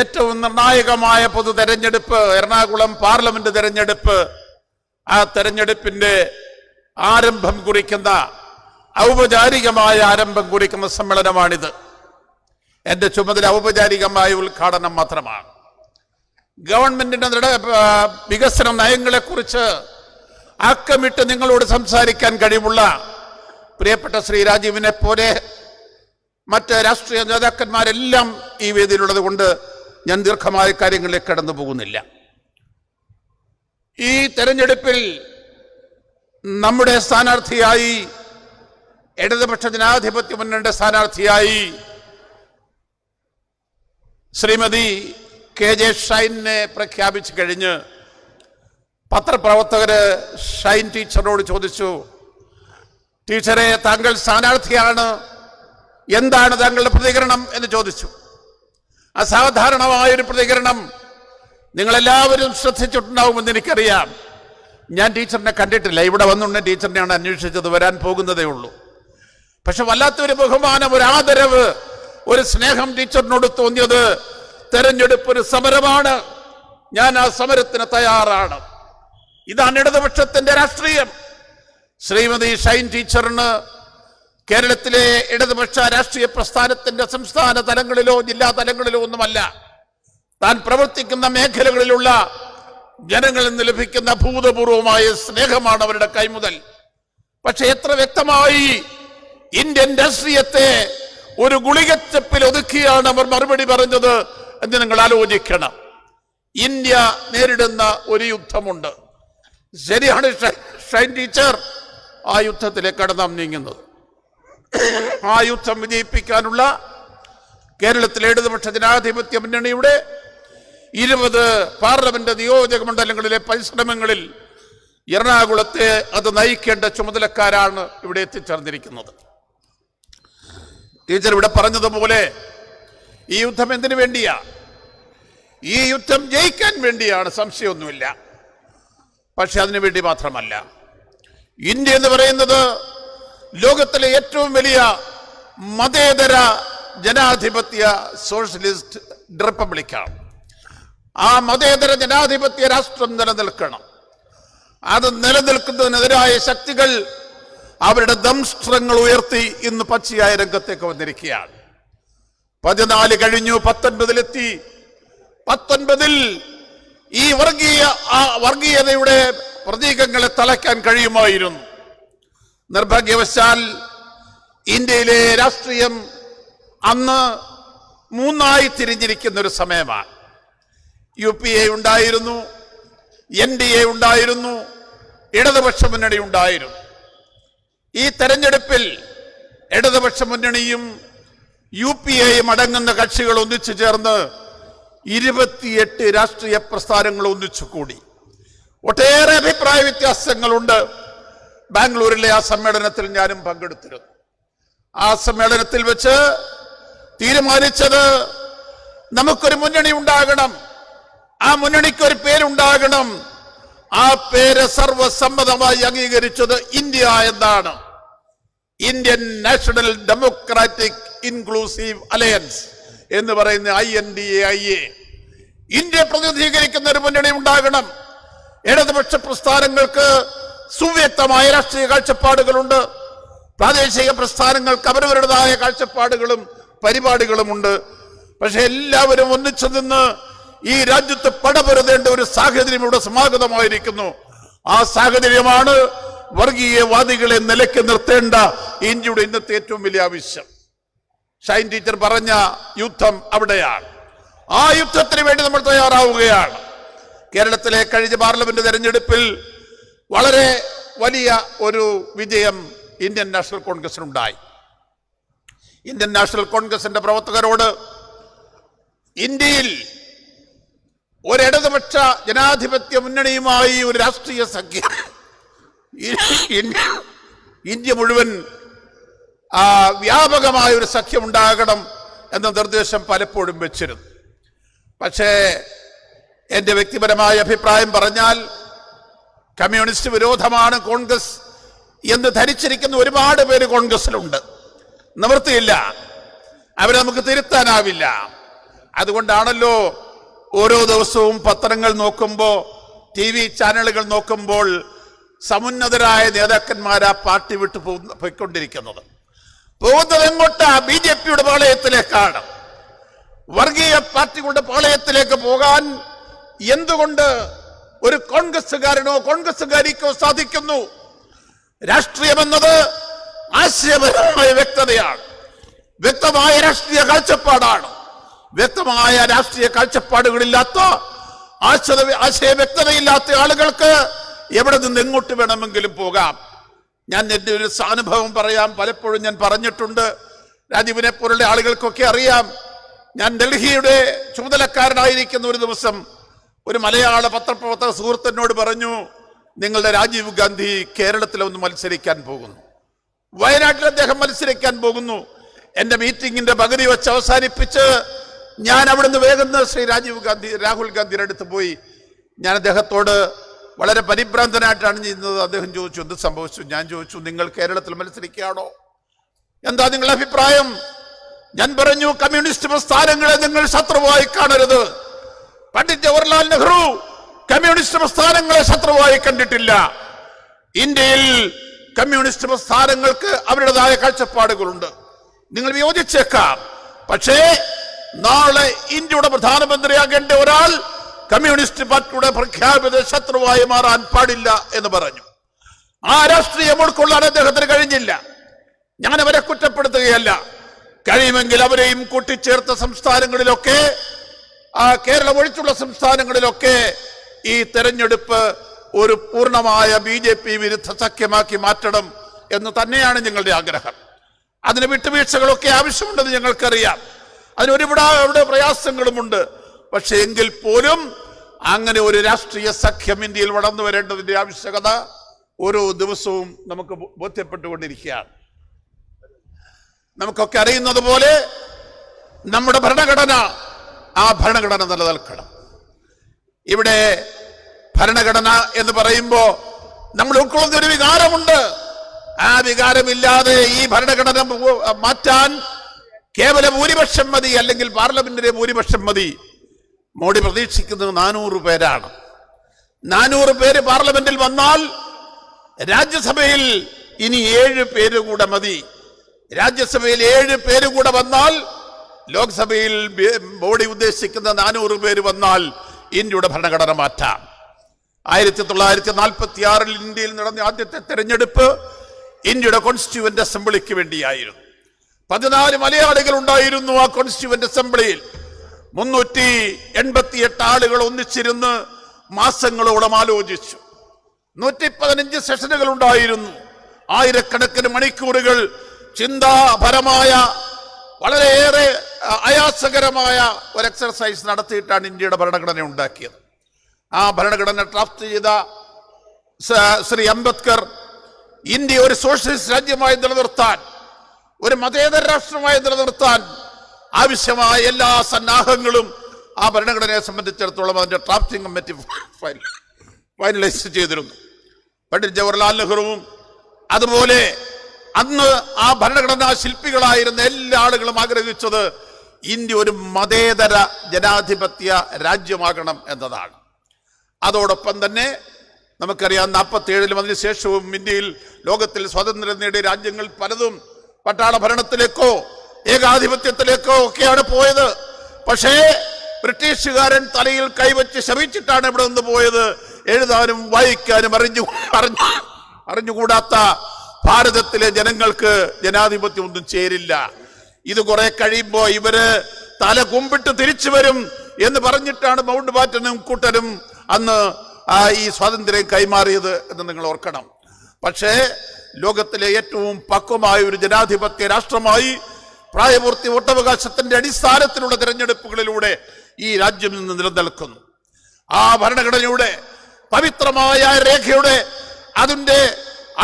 ഏറ്റവും നിർണായകമായ പൊതു തെരഞ്ഞെടുപ്പ് എറണാകുളം പാർലമെന്റ് തെരഞ്ഞെടുപ്പ്. ആ തെരഞ്ഞെടുപ്പിന്റെ ആരംഭം കുറിക്കുന്ന ഔപചാരികമായ ആരംഭം കുറിക്കുന്ന സമ്മേളനമാണിത്. എന്റെ ചുമതല ഔപചാരികമായ ഉദ്ഘാടനം മാത്രമാണ്. ഗവൺമെന്റിന്റെ വികസന നയങ്ങളെക്കുറിച്ച് ആക്കമിട്ട് നിങ്ങളോട് സംസാരിക്കാൻ കഴിവുള്ള പ്രിയപ്പെട്ട ശ്രീ രാജീവിനെ പോലെ മറ്റ് രാഷ്ട്രീയ നേതാക്കന്മാരെല്ലാം ഈ വേദിയിലുള്ളത് കൊണ്ട് ഞാൻ ദീർഘമായ കാര്യങ്ങളിലേക്ക് കടന്നു പോകുന്നില്ല. ഈ തെരഞ്ഞെടുപ്പിൽ നമ്മുടെ സ്ഥാനാർത്ഥിയായി ഇടതുപക്ഷ ജനാധിപത്യ മുന്നണിയുടെ സ്ഥാനാർത്ഥിയായി ശ്രീമതി കെ ജെ ഷൈനെ പ്രഖ്യാപിച്ചു കഴിഞ്ഞ് പത്രപ്രവർത്തകര് ഷൈൻ ടീച്ചറോട് ചോദിച്ചു ടീച്ചറെ താങ്കൾ സ്ഥാനാർത്ഥിയാണ്. എന്താണ് താങ്കളുടെ പ്രതികരണം? എന്ന് ചോദിച്ചു. അസാധാരണമായൊരു പ്രതികരണം. നിങ്ങളെല്ലാവരും ശ്രദ്ധിച്ചിട്ടുണ്ടാവുമെന്ന് എനിക്കറിയാം. ഞാൻ ടീച്ചറിനെ കണ്ടിട്ടില്ല. ഇവിടെ വന്നുകൊണ്ട് ടീച്ചറിനെയാണ് അന്വേഷിച്ചത്. വരാൻ പോകുന്നതേ ഉള്ളൂ. പക്ഷെ വല്ലാത്തൊരു ബഹുമാനം ഒരു ആദരവ് ഒരു സ്നേഹം ടീച്ചറിനോട് തോന്നിയത് തെരഞ്ഞെടുപ്പ് ഒരു സമരമാണ്. ഞാൻ ആ സമരത്തിന് തയ്യാറാണ്. ഇതാണ് ഇടതുപക്ഷത്തിന്റെ രാഷ്ട്രീയം. ശ്രീമതി ഷൈൻ ടീച്ചറിന് കേരളത്തിലെ ഇടതുപക്ഷ രാഷ്ട്രീയ പ്രസ്ഥാനത്തിന്റെ സംസ്ഥാന തലങ്ങളിലോ ജില്ലാ തലങ്ങളിലോ ഒന്നുമല്ല. താൻ പ്രവർത്തിക്കുന്ന മേഖലകളിലുള്ള ജനങ്ങളിൽ നിന്ന് ലഭിക്കുന്ന ഭൂതപൂർവമായ സ്നേഹമാണ് അവരുടെ കൈമുതൽ പക്ഷെ എത്ര വ്യക്തമായി ഇന്ത്യൻ രാഷ്ട്രീയത്തെ ഒരു ഗുളികച്ചപ്പിൽ ഒതുക്കിയാണ് അവർ മറുപടി പറഞ്ഞത് എന്ന് നിങ്ങൾ ആലോചിക്കണം. ഇന്ത്യ നേരിടുന്ന ഒരു യുദ്ധമുണ്ട്. ശരിയാണ് ഷൈൻ ടീച്ചർ ആ യുദ്ധത്തിലേക്ക് നാം നീങ്ങുന്നത്. ആ യുദ്ധം വിജയിപ്പിക്കാനുള്ള കേരളത്തിലെ ഇടതുപക്ഷ ജനാധിപത്യ മുന്നണിയുടെ ഇരുപത് പാർലമെന്റ് നിയോജക മണ്ഡലങ്ങളിലെ പരിശ്രമങ്ങളിൽ എറണാകുളത്തെ അത് നയിക്കേണ്ട ചുമതലക്കാരാണ് ഇവിടെ എത്തിച്ചേർന്നിരിക്കുന്നത്. ടീച്ചർ ഇവിടെ പറഞ്ഞതുപോലെ ഈ യുദ്ധം എന്തിനു വേണ്ടിയാ? ഈ യുദ്ധം ജയിക്കാൻ വേണ്ടിയാണ് സംശയമൊന്നുമില്ല. പക്ഷെ അതിനു വേണ്ടി മാത്രമല്ല. ഇന്ത്യ എന്ന് പറയുന്നത് ലോകത്തിലെ ഏറ്റവും വലിയ മതേതര ജനാധിപത്യ സോഷ്യലിസ്റ്റ് റിപ്പബ്ലിക്കാണ്. ആ മതേതര ജനാധിപത്യ രാഷ്ട്രം നിലനിൽക്കണം. അത് നിലനിൽക്കുന്നതിനെതിരായ ശക്തികൾ അവരുടെ ദംഷ്ട്രങ്ങൾ ഉയർത്തി ഇന്ന് പച്ചയായ രംഗത്തേക്ക് വന്നിരിക്കുകയാണ്. പതിനാല് കഴിഞ്ഞു പത്തൊൻപതിലെത്തി. പത്തൊൻപതിൽ ഈ വർഗീയ ആ വർഗീയതയുടെ പ്രതീകങ്ങളെ തലയ്ക്കാൻ കഴിയുമായിരുന്നു. നിർഭാഗ്യവശാൽ ഇന്ത്യയിലെ രാഷ്ട്രീയം അന്ന് മൂന്നായി തിരിഞ്ഞിരിക്കുന്ന ഒരു സമയമാണ്. യു പി എ ഉണ്ടായിരുന്നു എൻ ഡി എ ഉണ്ടായിരുന്നു ഇടതുപക്ഷ മുന്നണി ഉണ്ടായിരുന്നു. ഈ തെരഞ്ഞെടുപ്പിൽ ഇടതുപക്ഷ മുന്നണിയും യു പി എയും അടങ്ങുന്ന കക്ഷികൾ ഒന്നിച്ചു ചേർന്ന് ഇരുപത്തിയെട്ട് രാഷ്ട്രീയ പ്രസ്ഥാനങ്ങൾ ഒന്നിച്ചു കൂടി. ഒട്ടേറെ അഭിപ്രായ വ്യത്യാസങ്ങളുണ്ട്. ബാംഗ്ലൂരിലെ ആ സമ്മേളനത്തിൽ ഞാനും പങ്കെടുത്തിരുന്നു. ആ സമ്മേളനത്തിൽ വെച്ച് തീരുമാനിച്ചത് നമുക്കൊരു മുന്നണി ഉണ്ടാകണം. ആ മുന്നണിക്ക് ഒരു പേരുണ്ടാകണം. ആ പേര് സർവസമ്മതമായി അംഗീകരിച്ചത് ഇന്ത്യ എന്നാണ്. Indian national democratic inclusive alliance എന്ന് പറയുന്ന I N D I A A. India പ്രതിനിധീകരിക്കുന്ന ഒരു മുന്നണി ഉണ്ടാകണം. ഇടതുപക്ഷ പ്രസ്ഥാനങ്ങൾക്ക് സുവ്യക്തമായ രാഷ്ട്രീയ കാഴ്ചപ്പാടുകളുണ്ട്. പ്രാദേശിക പ്രസ്ഥാനങ്ങൾക്ക് അവരവരുടേതായ കാഴ്ചപ്പാടുകളും പരിപാടികളുമുണ്ട്. പക്ഷെ എല്ലാവരും ഒന്നിച്ചു നിന്ന് ഈ രാജ്യത്ത് പടപൊരുതേണ്ട ഒരു സാഹചര്യം ഇവിടെ സമാഗതമായിരിക്കുന്നു. ആ സാഹചര്യമാണ് വർഗീയവാദികളെ നിലയ്ക്ക് നിർത്തേണ്ട ഇന്ത്യയുടെ ഇന്നത്തെ ഏറ്റവും വലിയ ആവശ്യം. ഷൈൻ ടീച്ചർ പറഞ്ഞ യുദ്ധം അവിടെയാണ്. ആ യുദ്ധത്തിന് വേണ്ടി നമ്മൾ തയ്യാറാവുകയാണ്. കേരളത്തിലെ കഴിഞ്ഞ പാർലമെന്റ് തെരഞ്ഞെടുപ്പിൽ വളരെ വലിയ ഒരു വിജയം ഇന്ത്യൻ നാഷണൽ കോൺഗ്രസിനുണ്ടായി. ഇന്ത്യൻ നാഷണൽ കോൺഗ്രസിന്റെ പ്രവർത്തകരോട് ഇന്ത്യയിൽ ഒരിടതുപക്ഷ ജനാധിപത്യ മുന്നണിയുമായി ഒരു രാഷ്ട്രീയ സഖ്യം. ഇന്ത്യ- മുഴുവൻ വ്യാപകമായ ഒരു സഖ്യം ഉണ്ടാകണം എന്ന നിർദ്ദേശം പലപ്പോഴും വെച്ചിരുന്നു. പക്ഷേ എന്റെ വ്യക്തിപരമായ അഭിപ്രായം പറഞ്ഞാൽ കമ്മ്യൂണിസ്റ്റ് വിരോധമാണ് കോൺഗ്രസ് എന്ന് ധരിച്ചിരിക്കുന്ന ഒരുപാട് പേര് കോൺഗ്രസിലുണ്ട് നിവൃത്തിയില്ല. അവരെ നമുക്ക് തിരുത്താനാവില്ല. അതുകൊണ്ടാണല്ലോ ഓരോ ദിവസവും പത്രങ്ങൾ നോക്കുമ്പോൾ ടി വി ചാനലുകൾ നോക്കുമ്പോൾ സമുന്നതരായ നേതാക്കന്മാർ ആ പാർട്ടി വിട്ടു പോയിക്കൊണ്ടിരിക്കുന്നത്. പോകുന്നത് എങ്ങോട്ടാ? ബി ജെ പിയുടെ പാളയത്തിലേക്കാണ്. വർഗീയ പാർട്ടികളുടെ പാളയത്തിലേക്ക് പോകാൻ എന്തുകൊണ്ട് ഒരു കോൺഗ്രസ്സുകാരനോ കോൺഗ്രസ്സുകാരിക്കോ സാധിക്കുന്നു. രാഷ്ട്രീയമെന്നത് ആശയപരമായ വ്യക്തതയാണ്. വ്യക്തമായ രാഷ്ട്രീയ കാഴ്ചപ്പാടാണ്. വ്യക്തമായ രാഷ്ട്രീയ കാഴ്ചപ്പാടുകളില്ലാത്ത ആശയ വ്യക്തതയില്ലാത്ത ആളുകൾക്ക് എവിടെ നിന്ന് എങ്ങോട്ട് വേണമെങ്കിലും പോകാം. ഞാൻ എന്റെ ഒരു സാനുഭവം പറയാം. പലപ്പോഴും ഞാൻ പറഞ്ഞിട്ടുണ്ട്. രാജീവിനെ പോലുള്ള ആളുകൾക്കൊക്കെ അറിയാം. ഞാൻ ഡൽഹിയുടെ ചുമതലക്കാരനായിരിക്കുന്ന ഒരു ദിവസം ഒരു മലയാള പത്രപ്രവർത്തക സുഹൃത്തിനോട് പറഞ്ഞു നിങ്ങളുടെ രാജീവ് ഗാന്ധി കേരളത്തിൽ ഒന്ന് മത്സരിക്കാൻ പോകുന്നു. വയനാട്ടിൽ അദ്ദേഹം മത്സരിക്കാൻ പോകുന്നു. എന്റെ മീറ്റിങ്ങിന്റെ പകുതി വെച്ച് അവസാനിപ്പിച്ച് ഞാൻ അവിടുന്ന് വേഗം ശ്രീ രാജീവ് ഗാന്ധി രാഹുൽ ഗാന്ധിയുടെ അടുത്ത് പോയി. ഞാൻ അദ്ദേഹത്തോട് വളരെ പരിഭ്രാന്തനായിട്ടാണ് ചെയ്യുന്നത് അദ്ദേഹം ചോദിച്ചു എന്ത് സംഭവിച്ചു? ഞാൻ ചോദിച്ചു നിങ്ങൾ കേരളത്തിൽ മത്സരിക്കുകയാണോ? എന്താ നിങ്ങളുടെ അഭിപ്രായം? ഞാൻ പറഞ്ഞു കമ്മ്യൂണിസ്റ്റ് പ്രസ്ഥാനങ്ങളെ നിങ്ങൾ ശത്രുവായി കാണരുത്. പണ്ഡിറ്റ് ജവഹർലാൽ നെഹ്റു കമ്മ്യൂണിസ്റ്റ് പ്രസ്ഥാനങ്ങളെ ശത്രുവായി കണ്ടിട്ടില്ല. ഇന്ത്യയിൽ കമ്മ്യൂണിസ്റ്റ് പ്രസ്ഥാനങ്ങൾക്ക് അവരുടേതായ കാഴ്ചപ്പാടുകളുണ്ട്. നിങ്ങൾ വിയോജിച്ചേക്കാം. പക്ഷേ നാളെ ഇന്ത്യയുടെ പ്രധാനമന്ത്രിയാകേണ്ട ഒരാൾ കമ്മ്യൂണിസ്റ്റ് പാർട്ടിയുടെ പ്രഖ്യാപിത ശത്രുവായി മാറാൻ പാടില്ല എന്ന് പറഞ്ഞു. ആ രാഷ്ട്രീയം ഉൾക്കൊള്ളാൻ അദ്ദേഹത്തിന് കഴിഞ്ഞില്ല. ഞാൻ അവരെ കുറ്റപ്പെടുത്തുകയല്ല. കഴിയുമെങ്കിൽ അവരെയും കൂട്ടിച്ചേർത്ത സംസ്ഥാനങ്ങളിലൊക്കെ ആ കേരളം ഒഴിച്ചുള്ള സംസ്ഥാനങ്ങളിലൊക്കെ ഈ തെരഞ്ഞെടുപ്പ് ഒരു പൂർണമായ ബി ജെ പി വിരുദ്ധ സഖ്യമാക്കി മാറ്റണം എന്ന് തന്നെയാണ് ഞങ്ങളുടെ ആഗ്രഹം. അതിന് വിട്ടുവീഴ്ചകളൊക്കെ ആവശ്യമുണ്ടെന്ന് ഞങ്ങൾക്കറിയാം. അതിന് ഒരുപാട് പ്രയാസങ്ങളുമുണ്ട്. പക്ഷെ എങ്കിൽ പോലും അങ്ങനെ ഒരു രാഷ്ട്രീയ സഖ്യം ഇന്ത്യയിൽ വളർന്നു വരേണ്ടതിന്റെ ആവശ്യകത ഓരോ ദിവസവും നമുക്ക് ബോധ്യപ്പെട്ടുകൊണ്ടിരിക്കുകയാണ്. നമുക്കൊക്കെ അറിയുന്നത് പോലെ നമ്മുടെ ഭരണഘടന ആ ഭരണഘടന നിലനിൽക്കണം. ഇവിടെ ഭരണഘടന എന്ന് പറയുമ്പോൾ നമ്മൾ ഉൾക്കൊള്ളുന്ന ഒരു വികാരമുണ്ട്. ആ വികാരമില്ലാതെ ഈ ഭരണഘടന മാറ്റാൻ കേവല ഭൂരിപക്ഷം മതി അല്ലെങ്കിൽ പാർലമെന്റിലെ ഭൂരിപക്ഷം മതി. മോഡി പ്രതീക്ഷിക്കുന്നത് നാനൂറ് പേരാണ്. നാനൂറ് പേര് പാർലമെന്റിൽ വന്നാൽ രാജ്യസഭയിൽ ഇനി ഏഴ് പേര് കൂടെ മതി. രാജ്യസഭയിൽ ഏഴ് പേര് കൂടെ വന്നാൽ ലോക്സഭയിൽ ബോഡി ഉദ്ദേശിക്കുന്ന നാനൂറ് പേര് വന്നാൽ ഇന്ത്യയുടെ ഭരണഘടന മാറ്റാം. ആയിരത്തി തൊള്ളായിരത്തി നാൽപ്പത്തി ആറിൽ ഇന്ത്യയിൽ നടന്ന ആദ്യത്തെ തെരഞ്ഞെടുപ്പ് ഇന്ത്യയുടെ കോൺസ്റ്റിറ്റ്യൂവന്റ് അസംബ്ലിക്ക് വേണ്ടിയായിരുന്നു. പതിനാല് മലയാളികൾ ഉണ്ടായിരുന്നു ആ കോൺസ്റ്റിറ്റ്യൂവന്റ് അസംബ്ലിയിൽ മുന്നൂറ്റി എൺപത്തിയെട്ട് ആളുകൾ ഒന്നിച്ചിരുന്ന് മാസങ്ങളോളം ആലോചിച്ചു. നൂറ്റി പതിനഞ്ച് സെഷനുകൾ ഉണ്ടായിരുന്നു. ആയിരക്കണക്കിന് മണിക്കൂറുകൾ ചിന്താപരമായ വളരെയേറെ അയാസകരമായ ഒരു എക്സർസൈസ് നടത്തിയിട്ടാണ് ഇന്ത്യയുടെ ഭരണഘടന ഉണ്ടാക്കിയത്. ആ ഭരണഘടന ഡ്രാഫ്റ്റ് ചെയ്ത ശ്രീ അംബേദ്കർ ഇന്ത്യ ഒരു സോഷ്യലിസ്റ്റ് രാജ്യമായി നിലനിർത്താൻ ഒരു മതേതര രാഷ്ട്രമായി നിലനിർത്താൻ ആവശ്യമായ എല്ലാ സന്നാഹങ്ങളും ആ ഭരണഘടനയെ സംബന്ധിച്ചിടത്തോളം അതിന്റെ ഡ്രാഫ്റ്റിംഗ് കമ്മിറ്റി ഫൈനലൈസ് ചെയ്തിരുന്നു. പണ്ഡിറ്റ് ജവഹർലാൽ നെഹ്റുവും അതുപോലെ അന്ന് ആ ഭരണഘടനാ ശില്പികളായിരുന്ന എല്ലാ ആളുകളും ആഗ്രഹിച്ചത് ഇന്ത്യ ഒരു മതേതര ജനാധിപത്യ രാജ്യമാകണം എന്നതാണ്. അതോടൊപ്പം തന്നെ നമുക്കറിയാം നാൽപ്പത്തി ഏഴിലും അതിനുശേഷവും ഇന്ത്യയിൽ ലോകത്തിൽ സ്വാതന്ത്ര്യം നേടിയ രാജ്യങ്ങൾ പലതും പട്ടാള ഭരണത്തിലേക്കോ ഏകാധിപത്യത്തിലേക്കോ ഒക്കെയാണ് പോയത്. പക്ഷേ ബ്രിട്ടീഷുകാരൻ തലയിൽ കൈവച്ച് ശമിച്ചിട്ടാണ് ഇവിടെ നിന്ന് പോയത്. എഴുതാനും വായിക്കാനും അറിഞ്ഞു അറിഞ്ഞു അറിഞ്ഞുകൂടാത്ത ഭാരതത്തിലെ ജനങ്ങൾക്ക് ജനാധിപത്യം ഒന്നും ചേരില്ല. ഇത് കുറെ കഴിയുമ്പോ ഇവർ തല കുമ്പിട്ട് തിരിച്ചു വരും എന്ന് പറഞ്ഞിട്ടാണ് മൗണ്ട് ബാറ്റനും കൂട്ടരും അന്ന് ഈ സ്വാതന്ത്ര്യം കൈമാറിയത് എന്ന് നിങ്ങൾ ഓർക്കണം. പക്ഷേ ലോകത്തിലെ ഏറ്റവും പക്വമായ ഒരു ജനാധിപത്യ രാഷ്ട്രമായി പ്രായപൂർത്തി വോട്ടവകാശത്തിന്റെ അടിസ്ഥാനത്തിലുള്ള തിരഞ്ഞെടുപ്പുകളിലൂടെ ഈ രാജ്യം നിന്ന് നിലനിൽക്കുന്നു. ആ ഭരണഘടനയുടെ പവിത്രമായ രേഖയുടെ അതിന്റെ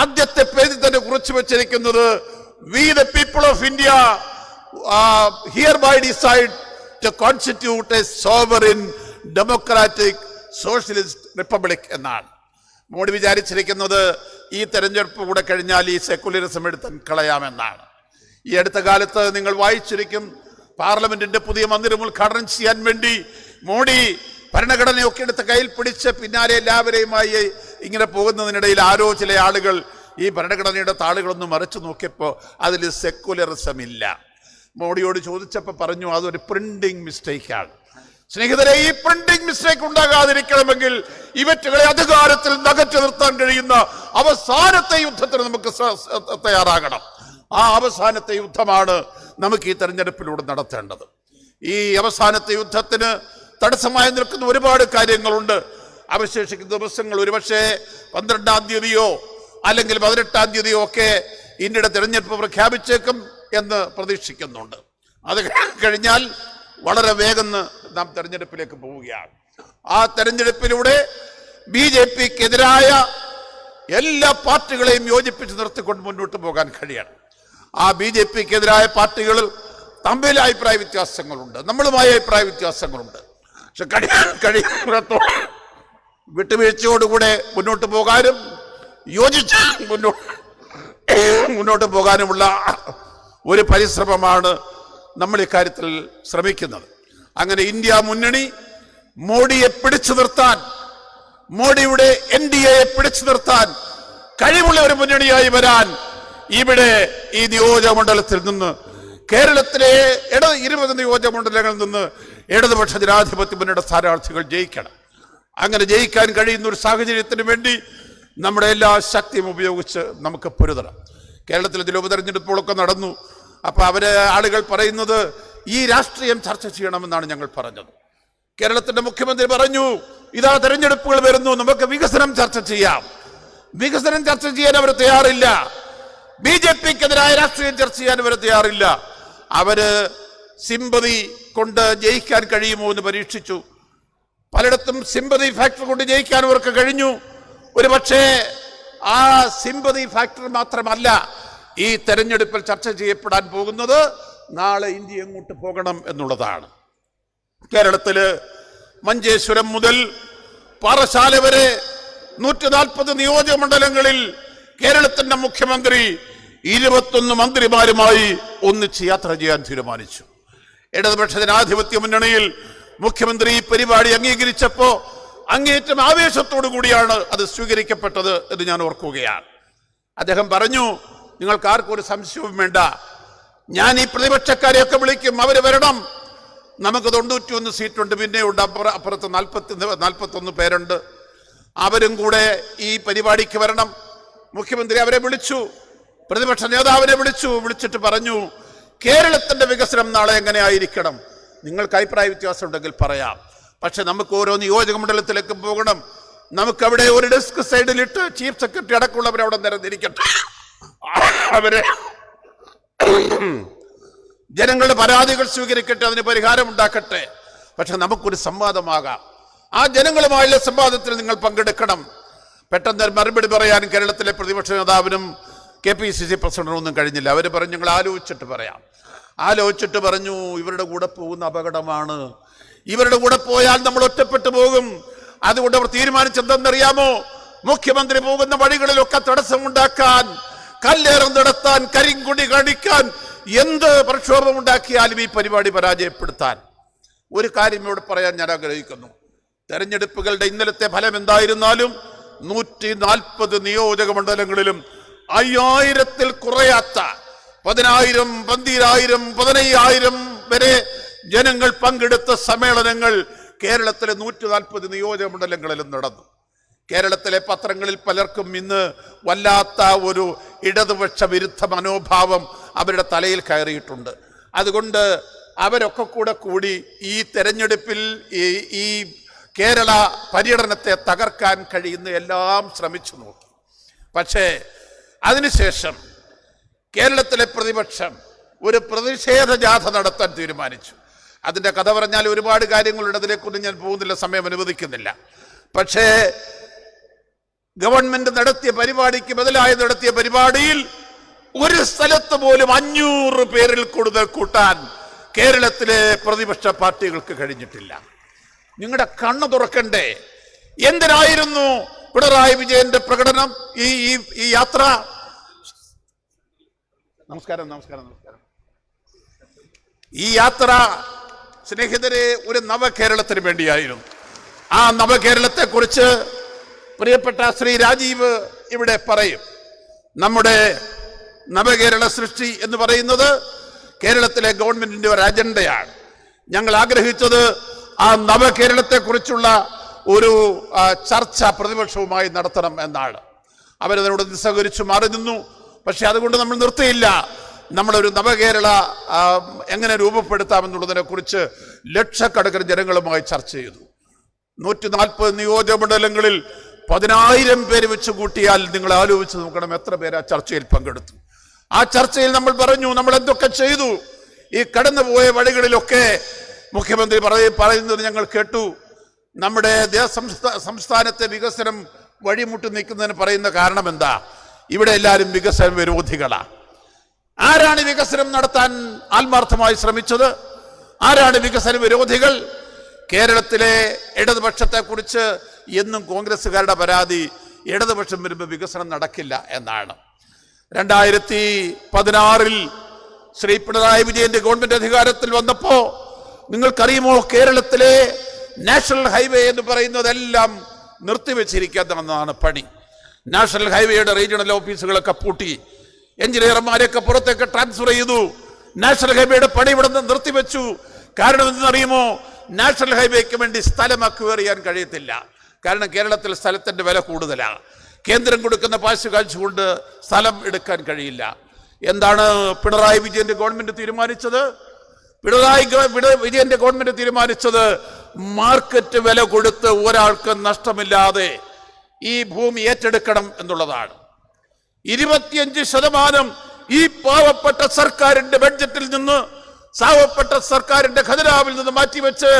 ആദ്യത്തെ പേജിൽ തന്നെ കുറിച്ചു വെച്ചിരിക്കുന്നത് we the people of India hereby decide to constitute a sovereign democratic socialist republic എന്നാണ്. മോഡി വിചാരിച്ചിരിക്കുന്നത് ഈ തെരഞ്ഞെടുപ്പ് കൂടെ കഴിഞ്ഞാൽ ഈ സെക്കുലറിസം എടുത്ത് കളയാമെന്നാണ്. ഈ അടുത്ത കാലത്ത് നിങ്ങൾ വായിച്ചിരിക്കും പാർലമെന്റിന്റെ പുതിയ മന്ദിരം ഉദ്ഘാടനം ചെയ്യാൻ വേണ്ടി മോഡി ഭരണഘടനയൊക്കെ എടുത്ത് കയ്യിൽ പിടിച്ച് പിന്നാലെ എല്ലാവരെയുമായി ഇങ്ങനെ പോകുന്നതിനിടയിൽ ആരോ ചില ആളുകൾ ഈ ഭരണഘടനയുടെ താളുകളൊന്നും മറിച്ചു നോക്കിയപ്പോൾ അതിൽ സെക്കുലറിസം ഇല്ല. മോഡിയോട് ചോദിച്ചപ്പോൾ പറഞ്ഞു അതൊരു പ്രിന്റിംഗ് മിസ്റ്റേക്കാണ് സ്നേഹിതരെ ഈ പ്രിന്റിംഗ് മിസ്റ്റേക്ക് ഉണ്ടാകാതിരിക്കണമെങ്കിൽ ഇവറ്റുകളെ അധികാരത്തിൽ നകച്ചു നിർത്താൻ കഴിയുന്ന അവസാനത്തെ യുദ്ധത്തിന് നമുക്ക് തയ്യാറാകണം. ആ അവസാനത്തെ യുദ്ധമാണ് നമുക്ക് ഈ തെരഞ്ഞെടുപ്പിലൂടെ നടത്തേണ്ടത്. ഈ അവസാനത്തെ യുദ്ധത്തിന് തടസ്സമായി നിൽക്കുന്ന ഒരുപാട് കാര്യങ്ങളുണ്ട്. അവശേഷിക്കുന്ന ദിവസങ്ങൾ ഒരുപക്ഷെ പന്ത്രണ്ടാം തീയതിയോ അല്ലെങ്കിൽ പതിനെട്ടാം തീയതിയോ ഒക്കെ ഇന്ത്യയുടെ തെരഞ്ഞെടുപ്പ് പ്രഖ്യാപിച്ചേക്കും. എന്ന് പ്രതീക്ഷിക്കുന്നുണ്ട്. അത് കഴിഞ്ഞാൽ വളരെ വേഗം നാം തെരഞ്ഞെടുപ്പിലേക്ക് പോവുകയാണ്. ആ തെരഞ്ഞെടുപ്പിലൂടെ ബി ജെ പിക്കെതിരായ എല്ലാ പാർട്ടികളെയും യോജിപ്പിച്ച് നിർത്തിക്കൊണ്ട് മുന്നോട്ട് പോകാൻ കഴിയണം. ആ ബി ജെ പിക്കെതിരായ പാർട്ടികൾ തമ്മിൽ അഭിപ്രായ വ്യത്യാസങ്ങളുണ്ട്. നമ്മളുമായ അഭിപ്രായ വ്യത്യാസങ്ങളുണ്ട്. പക്ഷെ കഴിയുന്നിടത്തോളം വിട്ടുവീഴ്ചയോടുകൂടെ മുന്നോട്ട് പോകാനും യോജിച്ച് മുന്നോട്ട് മുന്നോട്ട് പോകാനുമുള്ള ഒരു പരിശ്രമമാണ് നമ്മൾ ഇക്കാര്യത്തിൽ ശ്രമിക്കുന്നത്. അങ്ങനെ ഇന്ത്യ മുന്നണി മോഡിയെ പിടിച്ചു നിർത്താൻ മോഡിയുടെ എൻ ഡി എയെ പിടിച്ചു നിർത്താൻ കഴിവുള്ള ഒരു മുന്നണിയായി വരാൻ ഇവിടെ ഈ നിയോജകമണ്ഡലത്തിൽ നിന്ന് കേരളത്തിലെ ഇട ഇരുപത് നിയോജകമണ്ഡലങ്ങളിൽ നിന്ന് ഇടതുപക്ഷ ജനാധിപത്യ മുന്നണിയുടെ സ്ഥാനാർത്ഥികൾ ജയിക്കണം. അങ്ങനെ ജയിക്കാൻ കഴിയുന്ന ഒരു സാഹചര്യത്തിന് വേണ്ടി നമ്മുടെ എല്ലാ ശക്തിയും ഉപയോഗിച്ച് നമുക്ക് പൊരുതണം. കേരളത്തിൽ ഇതിൽ ഉപതെരഞ്ഞെടുപ്പുകളൊക്കെ നടന്നു. അപ്പോൾ അവരെ ആളുകൾ പറയുന്നത് ഈ രാഷ്ട്രീയം ചർച്ച ചെയ്യണമെന്നാണ് ഞങ്ങൾ പറഞ്ഞത്. കേരളത്തിന്റെ മുഖ്യമന്ത്രി പറഞ്ഞു ഇതാ തെരഞ്ഞെടുപ്പുകൾ വരുന്നു നമുക്ക് വികസനം ചർച്ച ചെയ്യാം. വികസനം ചർച്ച ചെയ്യാൻ അവർ തയ്യാറില്ല. ബി ജെ പിക്കെതിരായ രാഷ്ട്രീയം ചർച്ച ചെയ്യാൻ അവർ തയ്യാറില്ല. അവർ സിമ്പതി കൊണ്ട് ജയിക്കാൻ കഴിയുമോ എന്ന് പരീക്ഷിച്ചു. പലയിടത്തും സിമ്പതി ഫാക്ടർ കൊണ്ട് ജയിക്കാൻ അവർക്ക് കഴിഞ്ഞു. ഒരു പക്ഷേ ആ സിമ്പതി ഫാക്ടർ മാത്രമല്ല ഈ തെരഞ്ഞെടുപ്പിൽ ചർച്ച ചെയ്യപ്പെടാൻ പോകുന്നത് നാളെ ഇന്ത്യ എങ്ങോട്ട് പോകണം എന്നുള്ളതാണ്. കേരളത്തിൽ മഞ്ചേശ്വരം മുതൽ പാറശാല വരെ നൂറ്റി നാൽപ്പത് നിയോജക മണ്ഡലങ്ങളിൽ കേരളത്തിന്റെ മുഖ്യമന്ത്രി ഇരുപത്തൊന്ന് മന്ത്രിമാരുമായി ഒന്നിച്ച് യാത്ര ചെയ്യാൻ തീരുമാനിച്ചു. ഇടതുപക്ഷ ജനാധിപത്യ മുന്നണിയിൽ മുഖ്യമന്ത്രി ഈ പരിപാടി അംഗീകരിച്ചപ്പോ അങ്ങേറ്റം ആവേശത്തോടു കൂടിയാണ് അത് സ്വീകരിക്കപ്പെട്ടത് എന്ന് ഞാൻ ഓർക്കുകയാണ്. അദ്ദേഹം പറഞ്ഞു നിങ്ങൾക്ക് ആർക്കും ഒരു സംശയവും വേണ്ട. ഞാൻ ഈ പ്രതിപക്ഷക്കാരെയൊക്കെ വിളിക്കും അവർ വരണം. നമുക്ക് തൊണ്ണൂറ്റി ഒന്ന് സീറ്റുണ്ട് പിന്നെ ഉണ്ട് അപ്പുറ അപ്പുറത്ത് നാൽപ്പത്തി നാൽപ്പത്തൊന്ന് പേരുണ്ട്. അവരും കൂടെ ഈ പരിപാടിക്ക് വരണം. മുഖ്യമന്ത്രി അവരെ വിളിച്ചു പ്രതിപക്ഷ നേതാവിനെ വിളിച്ചു വിളിച്ചിട്ട് പറഞ്ഞു കേരളത്തിന്റെ വികസനം നാളെ എങ്ങനെ ആയിരിക്കണം നിങ്ങൾക്ക് അഭിപ്രായ വ്യത്യാസം ഉണ്ടെങ്കിൽ പറയാം. പക്ഷെ നമുക്ക് ഓരോ നിയോജക മണ്ഡലത്തിലേക്ക് പോകണം. നമുക്ക് അവിടെ ഒരു ഡെസ്ക് സൈഡിലിട്ട് ചീഫ് സെക്രട്ടറി അടക്കമുള്ളവർ അവിടെ നിരന്നിരിക്കട്ടെ. അവരെ ജനങ്ങളുടെ പരാതികൾ സ്വീകരിക്കട്ടെ അതിന് പരിഹാരം ഉണ്ടാക്കട്ടെ. പക്ഷെ നമുക്കൊരു സംവാദമാകാം. ആ ജനങ്ങളുമായുള്ള സംവാദത്തിൽ നിങ്ങൾ പങ്കെടുക്കണം. പെട്ടെന്ന് മറുപടി പറയാൻ കേരളത്തിലെ പ്രതിപക്ഷ നേതാവിനും കെ പി സി സി പ്രസിഡന്റിനും ഒന്നും കഴിഞ്ഞില്ല. അവർ പറഞ്ഞു ഞങ്ങൾ ആലോചിച്ചിട്ട് പറയാം. ആലോചിച്ചിട്ട് പറഞ്ഞു ഇവരുടെ കൂടെ പോകുന്ന അപകടമാണ്. ഇവരുടെ കൂടെ പോയാൽ നമ്മൾ ഒറ്റപ്പെട്ടു പോകും. അതുകൊണ്ട് അവർ തീരുമാനിച്ചെന്തെന്നറിയാമോ മുഖ്യമന്ത്രി പോകുന്ന വഴികളിലൊക്കെ തടസ്സമുണ്ടാക്കാൻ കല്ലേറും നടത്താൻ കരിങ്കുടി കാണിക്കാൻ എന്ത് പ്രക്ഷോഭം ഉണ്ടാക്കിയാലും ഈ പരിപാടി പരാജയപ്പെടുത്താൻ. ഒരു കാര്യം ഇവിടെ പറയാൻ ഞാൻ ആഗ്രഹിക്കുന്നു. തെരഞ്ഞെടുപ്പുകളുടെ ഇന്നലത്തെ ഫലം എന്തായിരുന്നാലും നൂറ്റി നാൽപ്പത് നിയോജക മണ്ഡലങ്ങളിലും അയ്യായിരത്തിൽ കുറയാത്ത പതിനായിരം പന്തിരായിരം പതിനയ്യായിരം വരെ ജനങ്ങൾ പങ്കെടുത്ത സമ്മേളനങ്ങൾ കേരളത്തിലെ നൂറ്റി നാൽപ്പത് നിയോജക മണ്ഡലങ്ങളിലും നടന്നു. കേരളത്തിലെ പത്രങ്ങളിൽ പലർക്കും ഇന്ന് വല്ലാത്ത ഒരു ഇടതുപക്ഷ വിരുദ്ധ മനോഭാവം അവരുടെ തലയിൽ കയറിയിട്ടുണ്ട്. അതുകൊണ്ട് അവരൊക്കെ കൂടെ കൂടി ഈ തെരഞ്ഞെടുപ്പിൽ ഈ കേരള പര്യടനത്തെ തകർക്കാൻ കഴിയുന്ന എല്ലാം ശ്രമിച്ചു നോക്കി. പക്ഷേ അതിനുശേഷം കേരളത്തിലെ പ്രതിപക്ഷം ഒരു പ്രതിഷേധ ജാഥ നടത്താൻ തീരുമാനിച്ചു. അതിന്റെ കഥ പറഞ്ഞാൽ ഒരുപാട് കാര്യങ്ങളുണ്ട്. അതിനെക്കുറിച്ച് ഞാൻ പോകുന്നില്ല സമയം അനുവദിക്കുന്നില്ല. പക്ഷേ ഗവൺമെന്റ് നടത്തിയ പരിപാടിക്ക് ബദലായി നടത്തിയ പരിപാടിയിൽ ഒരു സ്ഥലത്ത് പോലും അഞ്ഞൂറ് പേരിൽ കൂടുതൽ കൂട്ടാൻ കേരളത്തിലെ പ്രതിപക്ഷ പാർട്ടികൾക്ക് കഴിഞ്ഞിട്ടില്ല. നിങ്ങളുടെ കണ്ണു തുറക്കണ്ടേ? എന്തിനായിരുന്നു പിണറായി വിജയന്റെ പ്രകടനം? ഈ ഈ യാത്ര? നമസ്കാരം നമസ്കാരം നമസ്കാരം. ഈ യാത്ര സ്നേഹിതരെ ഒരു നവകേരളത്തിന് വേണ്ടിയായിരുന്നു. ആ നവകേരളത്തെ കുറിച്ച് പ്രിയപ്പെട്ട ശ്രീ രാജീവ് ഇവിടെ പറയും. നമ്മുടെ നവകേരള സൃഷ്ടി എന്ന് പറയുന്നത് കേരളത്തിലെ ഗവൺമെന്റിന്റെ ഒരു അജണ്ടയാണ്. ഞങ്ങൾ ആഗ്രഹിച്ചത് ആ നവകേരളത്തെ കുറിച്ചുള്ള ഒരു ചർച്ച പ്രതിപക്ഷവുമായി നടത്തണം എന്നാണ്. അവരതിനോട് നിസ്സഹകരിച്ചു മാറി നിന്നു. പക്ഷെ അതുകൊണ്ട് നമ്മൾ നിർത്തിയില്ല. നമ്മളൊരു നവകേരള എങ്ങനെ രൂപപ്പെടുത്താമെന്നുള്ളതിനെ കുറിച്ച് ലക്ഷക്കണക്കിന് ജനങ്ങളുമായി ചർച്ച ചെയ്തു. നൂറ്റി നാൽപ്പത് നിയോജകമണ്ഡലങ്ങളിൽ പതിനായിരം പേര് വെച്ച് കൂട്ടിയാൽ നിങ്ങൾ ആലോചിച്ച് നോക്കണം എത്ര പേര് ആ ചർച്ചയിൽ പങ്കെടുത്തു. ആ ചർച്ചയിൽ നമ്മൾ പറഞ്ഞു നമ്മൾ എന്തൊക്കെ ചെയ്തു? ഈ കടന്നുപോയ വഴികളിലൊക്കെ മുഖ്യമന്ത്രി പറയ പറയുന്നത് ഞങ്ങൾ കേട്ടു. നമ്മുടെ സംസ്ഥാനത്തെ വികസനം വഴിമുട്ടി നിൽക്കുന്നതിന് പറയുന്ന കാരണം എന്താ? ഇവിടെ എല്ലാവരും വികസന വിരോധികളാ ആരാണ് വികസനം നടത്താൻ ആത്മാർത്ഥമായി ശ്രമിച്ചത്? ആരാണ് വികസന വിരോധികൾ? കേരളത്തിലെ ഇടതുപക്ഷത്തെ കുറിച്ച് എന്നും കോൺഗ്രസ്സുകാരുടെ പരാതി ഇടതുപക്ഷം വരുമ്പോൾ വികസനം നടക്കില്ല എന്നാണ്. രണ്ടായിരത്തി പതിനാറിൽ ശ്രീ പിണറായി വിജയന്റെ ഗവൺമെന്റ് അധികാരത്തിൽ വന്നപ്പോ നിങ്ങൾക്കറിയുമോ കേരളത്തിലെ നാഷണൽ ഹൈവേ എന്ന് പറയുന്നതെല്ലാം നിർത്തിവെച്ചിരിക്കുന്നതാണ് പണി. നാഷണൽ ഹൈവേയുടെ റീജിയണൽ ഓഫീസുകളൊക്കെ പൂട്ടി. എഞ്ചിനീയർമാരെയൊക്കെ പുറത്തേക്ക് ട്രാൻസ്ഫർ ചെയ്തു. നാഷണൽ ഹൈവേയുടെ പണി ഇവിടെ നിന്ന് നിർത്തിവെച്ചു. കാരണം എന്തെന്നറിയുമോ? നാഷണൽ ഹൈവേക്ക് വേണ്ടി സ്ഥലം അക്വയർ ചെയ്യാൻ കഴിയത്തില്ല. കാരണം കേരളത്തിൽ സ്ഥലത്തിന്റെ വില കൂടുതലാണ്. കേന്ദ്രം കൊടുക്കുന്ന പാശ് കാഴ്ചകൊണ്ട് സ്ഥലം എടുക്കാൻ കഴിയില്ല. എന്താണ് പിണറായി വിജയന്റെ ഗവൺമെന്റ് തീരുമാനിച്ചത്? പിണറായി വിജയന്റെ ഗവൺമെന്റ് തീരുമാനിച്ചത് മാർക്കറ്റ് വില കൊടുത്ത് ഒരാൾക്ക് നഷ്ടമില്ലാതെ ഈ ഭൂമി ഏറ്റെടുക്കണം എന്നുള്ളതാണ്. ഇരുപത്തിയഞ്ച് ശതമാനം ഈ പാവപ്പെട്ട സർക്കാരിന്റെ ബഡ്ജറ്റിൽ നിന്ന് സാവപ്പെട്ട സർക്കാരിന്റെ ഖജനാവിൽ നിന്ന് മാറ്റിവെച്ച്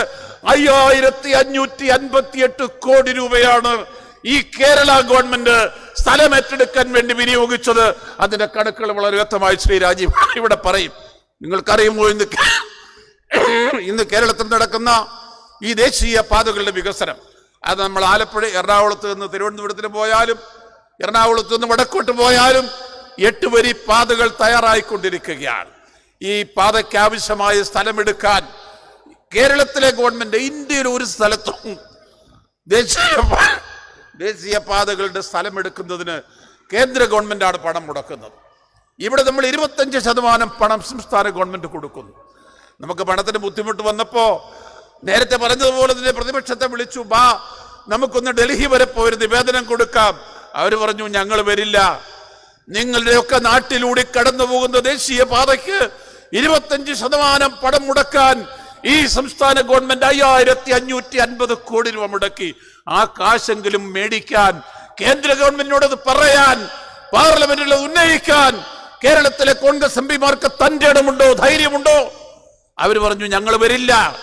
അയ്യായിരത്തി അഞ്ഞൂറ്റി അൻപത്തി എട്ട് കോടി രൂപയാണ് ഈ കേരള ഗവൺമെന്റ് സ്ഥലം ഏറ്റെടുക്കാൻ വേണ്ടി വിനിയോഗിച്ചത്. അതിന്റെ കണക്കുകൾ വളരെ വ്യക്തമായി ശ്രീ രാജീവ് ഇവിടെ പറയും. നിങ്ങൾക്കറിയുമോ ഇന്ന് ഇന്ന് കേരളത്തിൽ നടക്കുന്ന ഈ ദേശീയ പാതകളുടെ വികസനം? അത് നമ്മൾ ആലപ്പുഴ എറണാകുളത്ത് നിന്ന് തിരുവനന്തപുരത്തിന് പോയാലും എറണാകുളത്ത് നിന്ന് വടക്കോട്ട് പോയാലും എട്ട് വരി പാതകൾ തയ്യാറായിക്കൊണ്ടിരിക്കുകയാണ്. ഈ പാതയ്ക്ക് ആവശ്യമായ സ്ഥലമെടുക്കാൻ കേരളത്തിലെ ഗവൺമെന്റ് ഇന്ത്യയിൽ ഒരു സ്ഥലത്തും ദേശീയ ദേശീയ പാതകളുടെ സ്ഥലമെടുക്കുന്നതിന് കേന്ദ്ര ഗവൺമെന്റാണ് പണം മുടക്കുന്നത്. ഇവിടെ നമ്മൾ ഇരുപത്തഞ്ച് ശതമാനം പണം സംസ്ഥാന ഗവൺമെന്റ് കൊടുക്കുന്നു. നമുക്ക് പണത്തിന് ബുദ്ധിമുട്ട് വന്നപ്പോ നേരത്തെ പറഞ്ഞതുപോലെ തന്നെ പ്രതിപക്ഷത്തെ വിളിച്ചു ബാ നമുക്കൊന്ന് ഡൽഹി വരെ പോയി നിവേദനം കൊടുക്കാം. അവർ പറഞ്ഞു ഞങ്ങൾ വരില്ല. നിങ്ങളുടെയൊക്കെ നാട്ടിലൂടെ കടന്നു പോകുന്ന ദേശീയ പാതയ്ക്ക് ഇരുപത്തഞ്ച് ശതമാനം പണം മുടക്കാൻ ഈ സംസ്ഥാന ഗവൺമെന്റ് അയ്യായിരത്തി അഞ്ഞൂറ്റി അൻപത് കോടി രൂപ മുടക്കി. ആ കാശെങ്കിലും മേടിക്കാൻ കേന്ദ്ര ഗവൺമെന്റിനോട് പറയാൻ പാർലമെന്റിൽ ഉന്നയിക്കാൻ കേരളത്തിലെ കോൺഗ്രസ് എം പിമാർക്ക് തന്റെ ഇടമുണ്ടോ ധൈര്യമുണ്ടോ? അവർ പറഞ്ഞു ഞങ്ങൾ വരില്ല.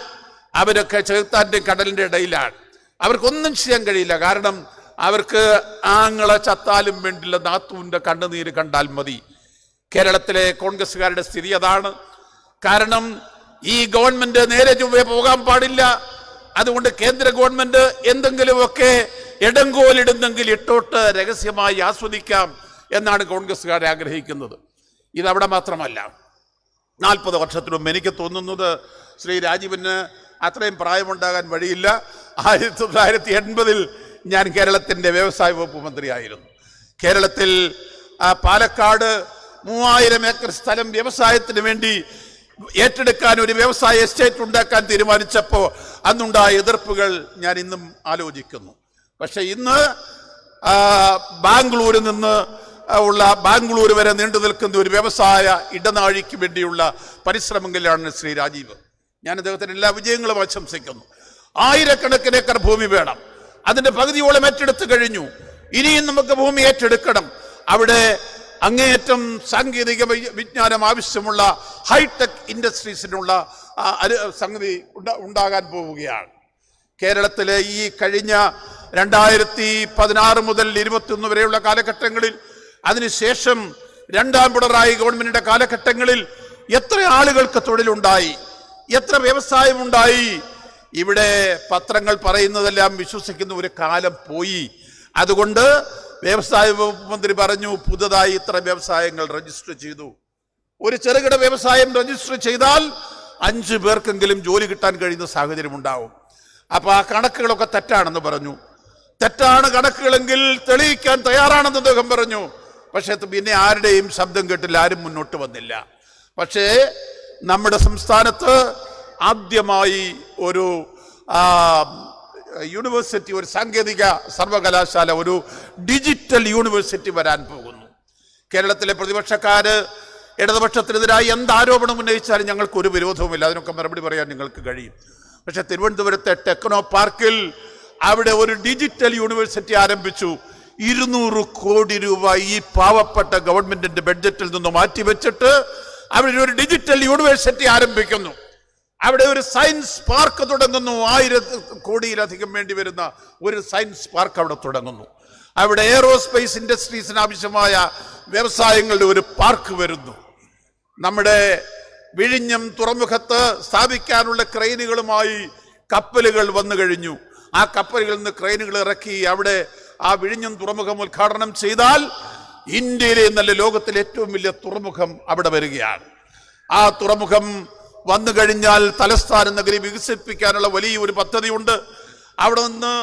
അവരൊക്കെ ചെറുത്താന്റെ കടലിന്റെ ഇടയിലാണ്. അവർക്കൊന്നും ചെയ്യാൻ കഴിയില്ല. കാരണം അവർക്ക് ആങ്ങളെ ചത്താലും വേണ്ടില്ല നാത്തൂന്റെ കണ്ണുനീര് കണ്ടാൽ മതി. കേരളത്തിലെ കോൺഗ്രസ്സുകാരുടെ സ്ഥിതി അതാണ്. കാരണം ഈ ഗവൺമെന്റ് നേരെ ചൊവ്വേ പോകാൻ പാടില്ല. അതുകൊണ്ട് കേന്ദ്ര ഗവൺമെന്റ് എന്തെങ്കിലുമൊക്കെ ഇടങ്കോലിടുന്നെങ്കിൽ ഇട്ടോട്ട് രഹസ്യമായി ആസ്വദിക്കാം എന്നാണ് കോൺഗ്രസ്സുകാർ ആഗ്രഹിക്കുന്നത്. ഇതവിടെ മാത്രമല്ല നാൽപ്പത് വർഷത്തിനും എനിക്ക് തോന്നുന്നത് ശ്രീ രാജീവിന് അത്രയും പ്രായമുണ്ടാകാൻ വഴിയില്ല. ആയിരത്തി തൊള്ളായിരത്തി എൺപതിൽ ഞാൻ കേരളത്തിന്റെ വ്യവസായ വകുപ്പ് മന്ത്രിയായിരുന്നു. കേരളത്തിൽ പാലക്കാട് മൂവായിരം ഏക്കർ സ്ഥലം വ്യവസായത്തിന് വേണ്ടി ഏറ്റെടുക്കാൻ ഒരു വ്യവസായ എസ്റ്റേറ്റ് ഉണ്ടാക്കാൻ തീരുമാനിച്ചപ്പോൾ അന്നുണ്ടായ എതിർപ്പുകൾ ഞാൻ ഇന്നും ആലോചിക്കുന്നു. പക്ഷേ ഇന്ന് ബാംഗ്ലൂരിൽ നിന്ന് ഉള്ള ബാംഗ്ലൂർ വരെ നീണ്ടു നിൽക്കുന്ന ഒരു വ്യവസായ ഇടനാഴിക്ക് വേണ്ടിയുള്ള പരിശ്രമങ്ങളിലാണ് ശ്രീ രാജീവ്. ഞാൻ അദ്ദേഹത്തിന് എല്ലാ വിജയങ്ങളും ആശംസിക്കുന്നു. ആയിരക്കണക്കിന് ഏക്കർ ഭൂമി വേണം. അതിന്റെ പകുതിയോളം ഏറ്റെടുത്തു കഴിഞ്ഞു. ഇനിയും നമുക്ക് ഭൂമി ഏറ്റെടുക്കണം. അവിടെ അങ്ങേയറ്റം സാങ്കേതിക വിജ്ഞാനം ആവശ്യമുള്ള ഹൈടെക് ഇൻഡസ്ട്രീസിനുള്ള സംഗതി ഉണ്ടാ- ഉണ്ടാകാൻ പോവുകയാണ്. കേരളത്തിലെ ഈ കഴിഞ്ഞ രണ്ടായിരത്തി പതിനാറ് മുതൽ ഇരുപത്തിയൊന്ന് വരെയുള്ള കാലഘട്ടങ്ങളിൽ അതിനുശേഷം രണ്ടാം പിണറായി ഗവൺമെന്റിന്റെ കാലഘട്ടങ്ങളിൽ എത്ര ആളുകൾക്ക് തൊഴിലുണ്ടായി? എത്ര വ്യവസായമുണ്ടായി? ഇവിടെ പത്രങ്ങൾ പറയുന്നതെല്ലാം വിശ്വസിക്കുന്ന ഒരു കാലം പോയി. അതുകൊണ്ട് വ്യവസായ വകുപ്പ് മന്ത്രി പറഞ്ഞു പുതുതായി ഇത്ര വ്യവസായങ്ങൾ രജിസ്റ്റർ ചെയ്തു. ഒരു ചെറുകിട വ്യവസായം രജിസ്റ്റർ ചെയ്താൽ അഞ്ച് പേർക്കെങ്കിലും ജോലി കിട്ടാൻ കഴിയുന്ന സാഹചര്യം ഉണ്ടാവും അപ്പൊ ആ കണക്കുകളൊക്കെ തെറ്റാണെന്ന് പറഞ്ഞു. തെറ്റാണ് കണക്കുകളെങ്കിൽ തെളിയിക്കാൻ തയ്യാറാണെന്ന് അദ്ദേഹം പറഞ്ഞു. പക്ഷേ പിന്നെ ആരുടെയും ശബ്ദം കേട്ടില്ല ആരും മുന്നോട്ട് വന്നില്ല. പക്ഷേ നമ്മുടെ സംസ്ഥാനത്ത് ആദ്യമായി ഒരു യൂണിവേഴ്സിറ്റി ഒരു സാങ്കേതിക സർവകലാശാല ഒരു ഡിജിറ്റൽ യൂണിവേഴ്സിറ്റി വരാൻ പോകുന്നു. കേരളത്തിലെ പ്രതിപക്ഷക്കാര് ഇടതുപക്ഷത്തിനെതിരായി എന്ത് ആരോപണം ഉന്നയിച്ചാലും ഞങ്ങൾക്ക് ഒരു വിരോധവുമില്ല. അതിനൊക്കെ മറുപടി പറയാൻ നിങ്ങൾക്ക് കഴിയും. പക്ഷെ തിരുവനന്തപുരത്തെ ടെക്നോ പാർക്കിൽ അവിടെ ഒരു ഡിജിറ്റൽ യൂണിവേഴ്സിറ്റി ആരംഭിച്ചു. ഇരുന്നൂറ് കോടി രൂപ ഈ പാവപ്പെട്ട ഗവൺമെന്റിന്റെ ബഡ്ജറ്റിൽ നിന്ന് മാറ്റിവെച്ചിട്ട് അവിടെ ഒരു ഡിജിറ്റൽ യൂണിവേഴ്സിറ്റി ആരംഭിക്കുന്നു. അവിടെ ഒരു സയൻസ് പാർക്ക് തുടങ്ങുന്നു. ആയിരത്തി കോടിയിലധികം വേണ്ടി വരുന്ന ഒരു സയൻസ് പാർക്ക് അവിടെ തുടങ്ങുന്നു. അവിടെ എയറോസ്പേസ് ഇൻഡസ്ട്രീസിന് ആവശ്യമായ വ്യവസായങ്ങളുടെ ഒരു പാർക്ക് വരുന്നു. നമ്മുടെ വിഴിഞ്ഞം തുറമുഖത്ത് സ്ഥാപിക്കാനുള്ള ക്രെയിനുകളുമായി കപ്പലുകൾ വന്നു കഴിഞ്ഞു. ആ കപ്പലുകളിൽ നിന്ന് ക്രെയിനുകൾ ഇറക്കി അവിടെ ആ വിഴിഞ്ഞം തുറമുഖം ഉദ്ഘാടനം ചെയ്താൽ ഇന്ത്യയിലെ നല്ല ലോകത്തിലെ ഏറ്റവും വലിയ തുറമുഖം അവിടെ വരികയാണ്. ആ തുറമുഖം വന്നു കഴിഞ്ഞാൽ തലസ്ഥാന നഗരി വികസിപ്പിക്കാനുള്ള വലിയ ഒരു പദ്ധതിയുണ്ട്. അവിടെ നിന്ന്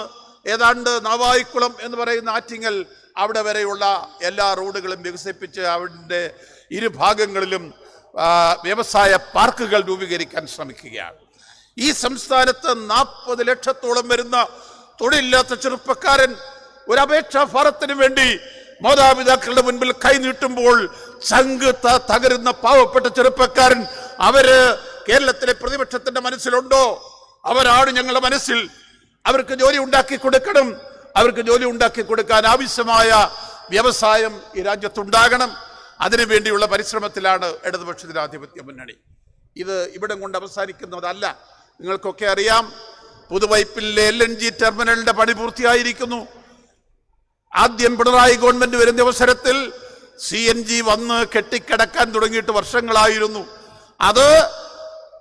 ഏതാണ്ട് നവായിക്കുളം എന്ന് പറയുന്ന ആറ്റിങ്ങൽ അവിടെ വരെയുള്ള എല്ലാ റോഡുകളും വികസിപ്പിച്ച് അവിടെ ഇരുഭാഗങ്ങളിലും വ്യവസായ പാർക്കുകൾ രൂപീകരിക്കാൻ ശ്രമിക്കുകയാണ്. ഈ സംസ്ഥാനത്ത് നാൽപ്പത് ലക്ഷത്തോളം വരുന്ന തൊഴിലില്ലാത്ത ചെറുപ്പക്കാരൻ ഒരു അപേക്ഷാ ഫാറത്തിന് വേണ്ടി മാതാപിതാക്കളുടെ മുൻപിൽ കൈനീട്ടുമ്പോൾ ചങ്ക് തകരുന്ന പാവപ്പെട്ട ചെറുപ്പക്കാരൻ അവർ കേരളത്തിലെ പ്രതിപക്ഷത്തിന്റെ മനസ്സിലുണ്ടോ? അവരാണ് ഞങ്ങളുടെ മനസ്സിൽ. അവർക്ക് ജോലി ഉണ്ടാക്കി കൊടുക്കണം. അവർക്ക് ജോലി ഉണ്ടാക്കി കൊടുക്കാൻ ആവശ്യമായ വ്യവസായം ഈ രാജ്യത്തുണ്ടാകണം. അതിനുവേണ്ടിയുള്ള പരിശ്രമത്തിലാണ് ഇടതുപക്ഷ ജനാധിപത്യ മുന്നണി. ഇത് ഇവിടം കൊണ്ട് അവസാനിക്കുന്നതല്ല. നിങ്ങൾക്കൊക്കെ അറിയാം പുതുവൈപ്പിലെ എൽ എൻ ജി ടെർമിനലിന്റെ പണി പൂർത്തിയായിരിക്കുന്നു. ആദ്യം പിണറായി ഗവൺമെന്റ് വരുന്ന അവസരത്തിൽ സി എൻ ജി വന്ന് കെട്ടിക്കിടക്കാൻ തുടങ്ങിയിട്ട് വർഷങ്ങളായിരുന്നു. അത്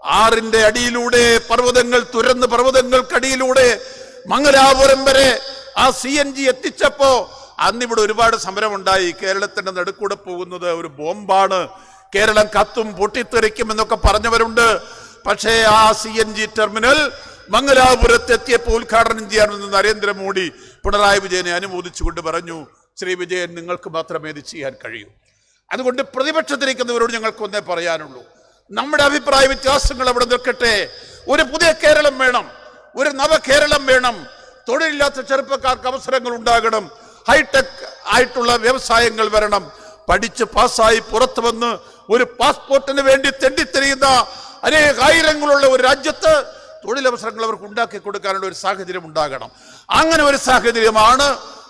ആറിന്റെ അടിയിലൂടെ പർവതങ്ങൾ തുരന്ന് പർവതങ്ങൾക്കടിയിലൂടെ മംഗലാപുരം വരെ ആ സി എൻ ജി എത്തിച്ചപ്പോ അന്നിവിടെ ഒരുപാട് സമരമുണ്ടായി. കേരളത്തിന്റെ നടുക്കൂടെ പോകുന്നത് ഒരു ബോംബാണ്. കേരളം കത്തും പൊട്ടിത്തെറിക്കും എന്നൊക്കെ പറഞ്ഞവരുണ്ട്. പക്ഷേ ആ സി എൻ ജി ടെർമിനൽ മംഗലാപുരത്ത് എത്തിയപ്പോൾ ഉദ്ഘാടനം ചെയ്യാമെന്ന് നരേന്ദ്രമോദി. പിണറായി വിജയനെ അനുമോദിച്ചുകൊണ്ട് പറഞ്ഞു. ശ്രീ വിജയൻ നിങ്ങൾക്ക് മാത്രമേ ഇത് ചെയ്യാൻ കഴിയൂ. അതുകൊണ്ട് പ്രതിപക്ഷത്തിരിക്കുന്നവരോട് ഞങ്ങൾക്ക് ഒന്നേ പറയാനുള്ളൂ. നമ്മുടെ അഭിപ്രായ വ്യത്യാസങ്ങൾ അവിടെ നിൽക്കട്ടെ. ഒരു പുതിയ കേരളം വേണം ഒരു നവകേരളം വേണം. തൊഴിലില്ലാത്ത ചെറുപ്പക്കാർക്ക് അവസരങ്ങൾ ഉണ്ടാകണം. ഹൈടെക് ആയിട്ടുള്ള വ്യവസായങ്ങൾ വരണം. പഠിച്ച് പാസ്സായി പുറത്തു വന്ന് ഒരു പാസ്പോർട്ടിന് വേണ്ടി തെണ്ടിത്തെറിയുന്ന അനേകായിരങ്ങളുള്ള ഒരു രാജ്യത്ത് തൊഴിലവസരങ്ങൾ അവർക്ക് ഉണ്ടാക്കി കൊടുക്കാനുള്ള ഒരു സാഹചര്യം ഉണ്ടാകണം. അങ്ങനെ ഒരു സാഹചര്യമാണ്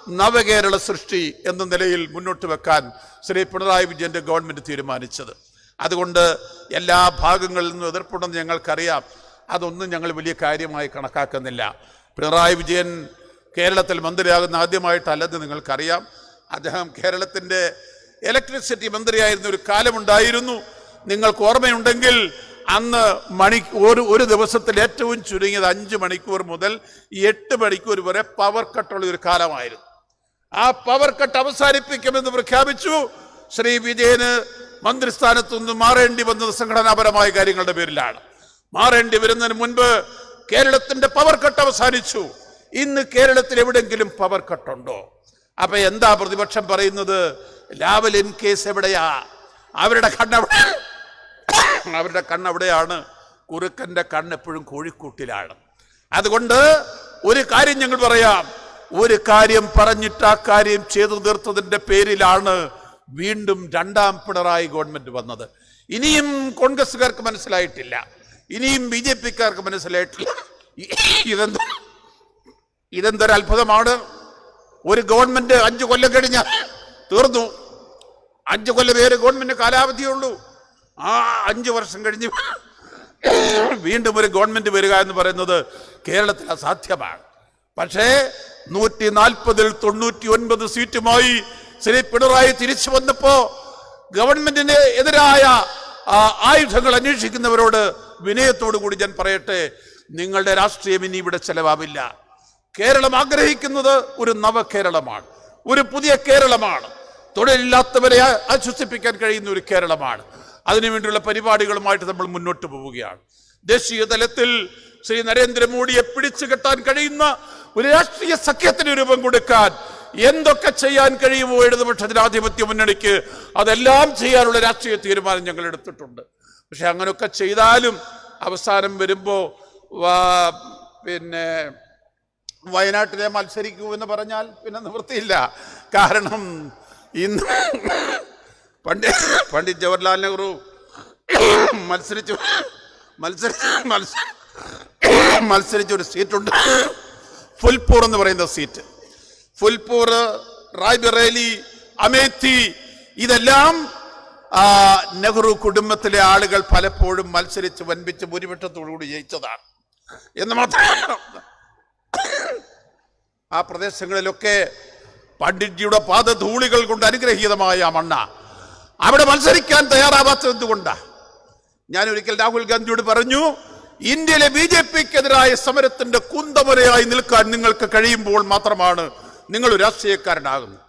നവകേരള സൃഷ്ടി എന്ന നിലയിൽ മുന്നോട്ട് വെക്കാൻ ശ്രീ പിണറായി വിജയന്റെ ഗവൺമെന്റ് തീരുമാനിച്ചത്. അതുകൊണ്ട് എല്ലാ ഭാഗങ്ങളിൽ നിന്നും എതിർപ്പുണ്ടെന്ന് ഞങ്ങൾക്കറിയാം. അതൊന്നും ഞങ്ങൾ വലിയ കാര്യമായി കണക്കാക്കുന്നില്ല. പിണറായി വിജയൻ കേരളത്തിൽ മന്ത്രിയാകുന്ന ആദ്യമായിട്ടല്ലെന്ന് നിങ്ങൾക്കറിയാം. അദ്ദേഹം കേരളത്തിന്റെ ഇലക്ട്രിസിറ്റി മന്ത്രിയായിരുന്ന ഒരു കാലമുണ്ടായിരുന്നു. നിങ്ങൾക്ക് ഓർമ്മയുണ്ടെങ്കിൽ അന്ന് മണി ഒരു ഒരു ദിവസത്തിൽ ഏറ്റവും ചുരുങ്ങിയത് അഞ്ച് മണിക്കൂർ മുതൽ എട്ട് മണിക്കൂർ വരെ പവർ കട്ടുള്ള ഒരു കാലമായിരുന്നു. ആ പവർ കട്ട് അവസാനിപ്പിക്കുമെന്ന് പ്രഖ്യാപിച്ചു. ശ്രീ വിജയന് മന്ത്രിസ്ഥാനത്തു നിന്ന് മാറേണ്ടി വന്നത് സംഘടനാപരമായ കാര്യങ്ങളുടെ പേരിലാണ്. മാറേണ്ടി വരുന്നതിന് മുൻപ് കേരളത്തിന്റെ പവർ കട്ട് അവസാനിച്ചു. ഇന്ന് കേരളത്തിൽ എവിടെങ്കിലും പവർ കട്ടുണ്ടോ അപ്പൊ എന്താ പ്രതിപക്ഷം പറയുന്നത്? ലാവൽ ഇൻ കേസ് എവിടെയാ? അവരുടെ കണ്ണവിടെ അവരുടെ കണ്ണവിടെയാണ് കുറുക്കന്റെ കണ്ണെപ്പോഴും കോഴിക്കൂട്ടിലാണ്. അതുകൊണ്ട് ഒരു കാര്യം ഞങ്ങൾ പറയാം. ഒരു കാര്യം പറഞ്ഞിട്ട് ആ കാര്യം ചെയ്തു തീർത്തതിന്റെ പേരിലാണ് വീണ്ടും രണ്ടാം പിണറായി ഗവൺമെന്റ് വന്നത്. ഇനിയും കോൺഗ്രസ്സുകാർക്ക് മനസ്സിലായിട്ടില്ല. ഇനിയും ബി ജെ പിക്കാർക്ക് മനസ്സിലായിട്ടില്ല. ഇതെന്ത ഇതെന്തൊരു അത്ഭുതമാണ്. ഒരു ഗവൺമെന്റ് അഞ്ചു കൊല്ലം കഴിഞ്ഞ തീർന്നു. അഞ്ചു കൊല്ലം പേര് ഗവൺമെന്റ് കാലാവധിയുള്ളൂ. ആ അഞ്ചു വർഷം കഴിഞ്ഞ് വീണ്ടും ഒരു ഗവൺമെന്റ് വരിക എന്ന് പറയുന്നത് കേരളത്തിൽ അസാധ്യമാണ്. പക്ഷേ നൂറ്റി നാൽപ്പതിൽ തൊണ്ണൂറ്റി ഒൻപത് സീറ്റുമായി ശ്രീ പിണറായി തിരിച്ചു വന്നപ്പോ ഗവൺമെന്റിന് എതിരായ ആയുധങ്ങൾ അന്വേഷിക്കുന്നവരോട് വിനയത്തോടു കൂടി ഞാൻ പറയട്ടെ നിങ്ങളുടെ രാഷ്ട്രീയം ഇനി ഇവിടെ ചെലവാവില്ല. കേരളം ആഗ്രഹിക്കുന്നത് ഒരു നവകേരളമാണ് ഒരു പുതിയ കേരളമാണ്. തൊഴിലില്ലാത്തവരെ ആശ്വസിപ്പിക്കാൻ കഴിയുന്ന ഒരു കേരളമാണ്. അതിനുവേണ്ടിയുള്ള പരിപാടികളുമായിട്ട് നമ്മൾ മുന്നോട്ട് പോവുകയാണ്. ദേശീയ തലത്തിൽ ശ്രീ നരേന്ദ്രമോദിയെ പിടിച്ചു കെട്ടാൻ കഴിയുന്ന ഒരു രാഷ്ട്രീയ സഖ്യത്തിന് രൂപം കൊടുക്കാൻ എന്തൊക്കെ ചെയ്യാൻ കഴിയുമോ ഇടതുപക്ഷ ജനാധിപത്യ മുന്നണിക്ക് അതെല്ലാം ചെയ്യാനുള്ള രാഷ്ട്രീയ തീരുമാനം ഞങ്ങൾ എടുത്തിട്ടുണ്ട്. പക്ഷെ അങ്ങനെയൊക്കെ ചെയ്താലും അവസാനം വരുമ്പോ പിന്നെ വയനാട്ടിലെ മത്സരിക്കൂ എന്ന് പറഞ്ഞാൽ പിന്നെ നിവൃത്തിയില്ല. കാരണം ഇന്ന് പണ്ഡിറ്റ് പണ്ഡിറ്റ് ജവഹർലാൽ നെഹ്റു മത്സരിച്ചു. മത്സരിച്ച് മത്സരിച്ചൊരു സീറ്റുണ്ട്. ഫുൽപൂർ എന്ന് പറയുന്ന സീറ്റ്. ഫുൽപൂർ റായ്ബറേലി അമേത്തി ഇതെല്ലാം നെഹ്റു കുടുംബത്തിലെ ആളുകൾ പലപ്പോഴും മത്സരിച്ച് വൻപിച്ച് ഭൂരിപക്ഷത്തോടുകൂടി ജയിച്ചതാണ്. എന്ന് മാത്രമല്ല ആ പ്രദേശങ്ങളിലൊക്കെ പണ്ഡിറ്റ്ജിയുടെ പാദധൂളികൾ കൊണ്ട് അനുഗ്രഹീതമായ മണ്ണ. അവിടെ മത്സരിക്കാൻ തയ്യാറാവാത്തത് എന്തുകൊണ്ടാണ് ഞാൻ ഒരിക്കൽ രാഹുൽ ഗാന്ധിയോട് പറഞ്ഞു ഇന്ത്യയിലെ ബി ജെ പിക്കെതിരായ സമരത്തിന്റെ കുന്തമുരയായി നിൽക്കാൻ നിങ്ങൾക്ക് കഴിയുമ്പോൾ മാത്രമാണ് നിങ്ങൾ രാഷ്ട്രീയക്കാരനാകുന്നത്.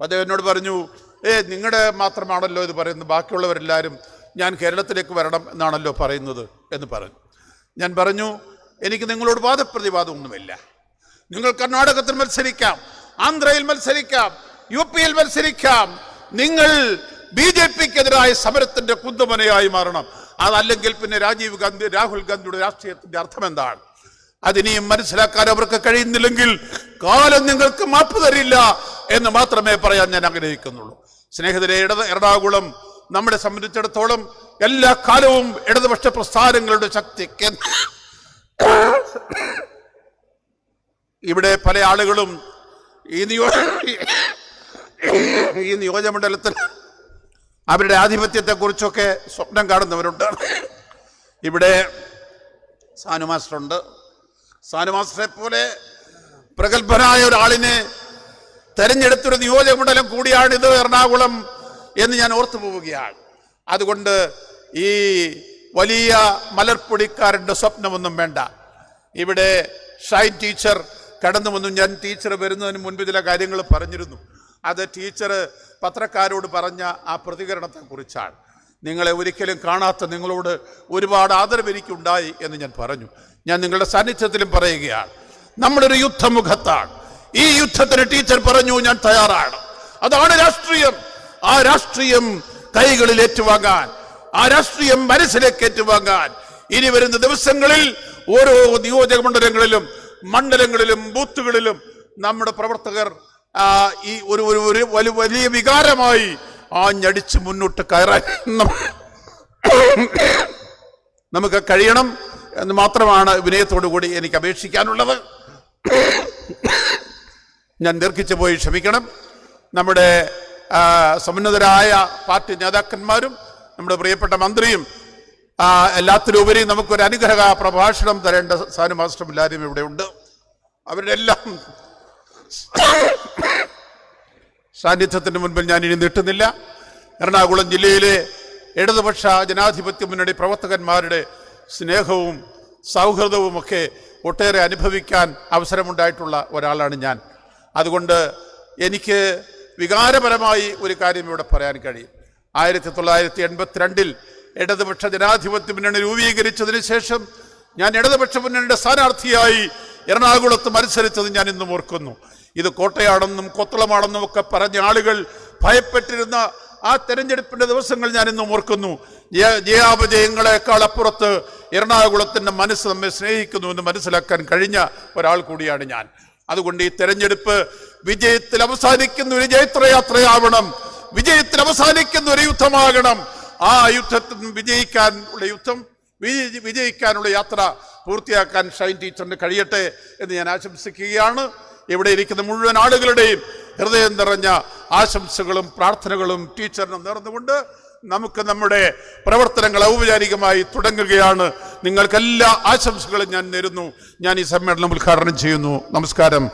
അദ്ദേഹം എന്നോട് പറഞ്ഞു ഏ നിങ്ങളുടെ മാത്രമാണല്ലോ ഇത് പറയുന്നത് ബാക്കിയുള്ളവരെല്ലാവരും ഞാൻ കേരളത്തിലേക്ക് വരണം എന്നാണല്ലോ പറയുന്നത് എന്ന് പറഞ്ഞു. ഞാൻ പറഞ്ഞു എനിക്ക് നിങ്ങളോട് വാദപ്രതിവാദമൊന്നുമില്ല നിങ്ങൾ കർണാടകത്തിൽ മത്സരിക്കാം ആന്ധ്രയിൽ മത്സരിക്കാം യു പിയിൽ മത്സരിക്കാം. നിങ്ങൾ ബി ജെ പിക്കെതിരായ സമരത്തിന്റെ കുന്തമനയായി മാറണം. അതല്ലെങ്കിൽ പിന്നെ രാജീവ് ഗാന്ധി രാഹുൽ ഗാന്ധിയുടെ രാഷ്ട്രീയത്തിന്റെ അർത്ഥം എന്താണ് അതിനെയും മനസ്സിലാക്കാൻ അവർക്ക് കഴിയുന്നില്ലെങ്കിൽ കാലം നിങ്ങൾക്ക് മാപ്പ് തരില്ല എന്ന് മാത്രമേ പറയാൻ ഞാൻ ആഗ്രഹിക്കുന്നുള്ളൂ. സ്നേഹിതരെ ഇടത് എറണാകുളം നമ്മളെ സംബന്ധിച്ചിടത്തോളം എല്ലാ കാലവും ഇടതുപക്ഷ പ്രസ്ഥാനങ്ങളുടെ ശക്തി ഇവിടെ പല ആളുകളും ഈ നിയോ ഈ നിയോജകമണ്ഡലത്തിൽ അവരുടെ ആധിപത്യത്തെക്കുറിച്ചൊക്കെ സ്വപ്നം കാണുന്നവരുണ്ട്. ഇവിടെ സാനു മാസ്റ്ററുണ്ട് സാനു മാസ്റ്ററെ പോലെ പ്രഗത്ഭനായ ഒരാളിനെ തെരഞ്ഞെടുത്തൊരു നിയോജകമണ്ഡലം കൂടിയാണിത് എറണാകുളം എന്ന് ഞാൻ ഓർത്തു പോവുകയാണ്. അതുകൊണ്ട് ഈ വലിയ മലർപ്പൊടിക്കാരന്റെ സ്വപ്നമൊന്നും വേണ്ട. ഇവിടെ ഷൈൻ ടീച്ചർ കടന്നു വന്നു. ഞാൻ ടീച്ചർ വരുന്നതിന് മുൻപ് ചില കാര്യങ്ങൾ പറഞ്ഞിരുന്നു. അത് ടീച്ചർ പത്രക്കാരോട് പറഞ്ഞ ആ പ്രതികരണത്തെക്കുറിച്ചാണ്. നിങ്ങളെ ഒരിക്കലും കാണാത്ത നിങ്ങളോട് ഒരുപാട് ആദരവ് എനിക്കുണ്ടായി എന്ന് ഞാൻ പറഞ്ഞു. ഞാൻ നിങ്ങളുടെ സാന്നിധ്യത്തിലും പറയുകയാണ്. നമ്മളൊരു യുദ്ധമുഖത്താണ്. ഈ യുദ്ധത്തിന് ടീച്ചർ പറഞ്ഞു ഞാൻ തയ്യാറാണ്. അതാണ് രാഷ്ട്രീയം. ആ രാഷ്ട്രീയം കൈകളിൽ ഏറ്റുവാങ്ങാൻ ആ രാഷ്ട്രീയം മനസ്സിലേക്ക് ഏറ്റുവാങ്ങാൻ ഇനി വരുന്ന ദിവസങ്ങളിൽ ഓരോ നിയോജക മണ്ഡലങ്ങളിലും മണ്ഡലങ്ങളിലും ബൂത്തുകളിലും നമ്മുടെ പ്രവർത്തകർ ഈ ഒരു ഒരു ഒരു വലിയ വലിയ വികാരമായി ആഞ്ഞടിച്ച് മുന്നോട്ട് കയറാൻ നമുക്ക് കഴിയണം എന്ന് മാത്രമാണ് വിനയത്തോടു കൂടി എനിക്ക് അപേക്ഷിക്കാനുള്ളത്. ഞാൻ ദീർഘിച്ചു പോയി ക്ഷമിക്കണം. നമ്മുടെ സമുന്നതരായ പാർട്ടി നേതാക്കന്മാരും നമ്മുടെ പ്രിയപ്പെട്ട മന്ത്രിയും എല്ലാത്തിലുപരി നമുക്കൊരു അനുഗ്രഹ പ്രഭാഷണം തരേണ്ട സാനു മാസ്റ്റർ എല്ലാവരും ഇവിടെ ഉണ്ട് അവരുടെ എല്ലാം സാന്നിധ്യത്തിന് മുൻപിൽ ഞാൻ ഇനി നീട്ടുന്നില്ല. എറണാകുളം ജില്ലയിലെ ഇടതുപക്ഷ ജനാധിപത്യ മുന്നണി പ്രവർത്തകന്മാരുടെ സ്നേഹവും സൗഹൃദവും ഒക്കെ ഒട്ടേറെ അനുഭവിക്കാൻ അവസരമുണ്ടായിട്ടുള്ള ഒരാളാണ് ഞാൻ. അതുകൊണ്ട് എനിക്ക് വികാരപരമായി ഒരു കാര്യം ഇവിടെ പറയാൻ കഴിയും. ആയിരത്തി തൊള്ളായിരത്തി എൺപത്തിരണ്ടിൽ ഇടതുപക്ഷ ജനാധിപത്യ മുന്നണി രൂപീകരിച്ചതിന് ശേഷം ഞാൻ ഇടതുപക്ഷ മുന്നണിയുടെ സ്ഥാനാർത്ഥിയായി എറണാകുളത്ത് മത്സരിച്ചത് ഞാൻ ഇന്നും ഓർക്കുന്നു. ഇത് കോട്ടയാണെന്നും കൊത്തളമാണെന്നും ഒക്കെ പറഞ്ഞ ആളുകൾ ഭയപ്പെട്ടിരുന്ന ആ തെരഞ്ഞെടുപ്പിന്റെ ദിവസങ്ങൾ ഞാൻ ഇന്നും ഓർക്കുന്നു. ജയ- ജയാപജയങ്ങളെക്കാൾ അപ്പുറത്ത് എറണാകുളത്തിന്റെ മനസ്സ് നമ്മെ സ്നേഹിക്കുന്നു എന്ന് മനസ്സിലാക്കാൻ കഴിഞ്ഞ ഒരാൾ കൂടിയാണ് ഞാൻ. അതുകൊണ്ട് ഈ തെരഞ്ഞെടുപ്പ് വിജയത്തിൽ അവസാനിക്കുന്ന ഒരു ജയത്രയാത്രയാവണം. വിജയത്തിൽ അവസാനിക്കുന്ന ഒരു യുദ്ധമാകണം. ആ യുദ്ധത്തിൽ വിജയിക്കാനുള്ള യുദ്ധം വിജയിക്കാനുള്ള യാത്ര പൂർത്തിയാക്കാൻ ഷൈൻ ടീച്ചറിന് കഴിയട്ടെ എന്ന് ഞാൻ ആശംസിക്കുകയാണ്. ഇവിടെ ഇരിക്കുന്ന മുഴുവൻ ആളുകളുടെയും ഹൃദയം നിറഞ്ഞ ആശംസകളും പ്രാർത്ഥനകളും ടീച്ചറിനും നേർന്നുകൊണ്ട് നമുക്ക് നമ്മുടെ പ്രവർത്തനങ്ങൾ ഔപചാരികമായി തുടങ്ങുകയാണ്. നിങ്ങൾക്കെല്ലാ ആശംസകളും ഞാൻ നേരുന്നു. ഞാൻ ഈ സമ്മേളനം ഉദ്ഘാടനം ചെയ്യുന്നു. നമസ്കാരം.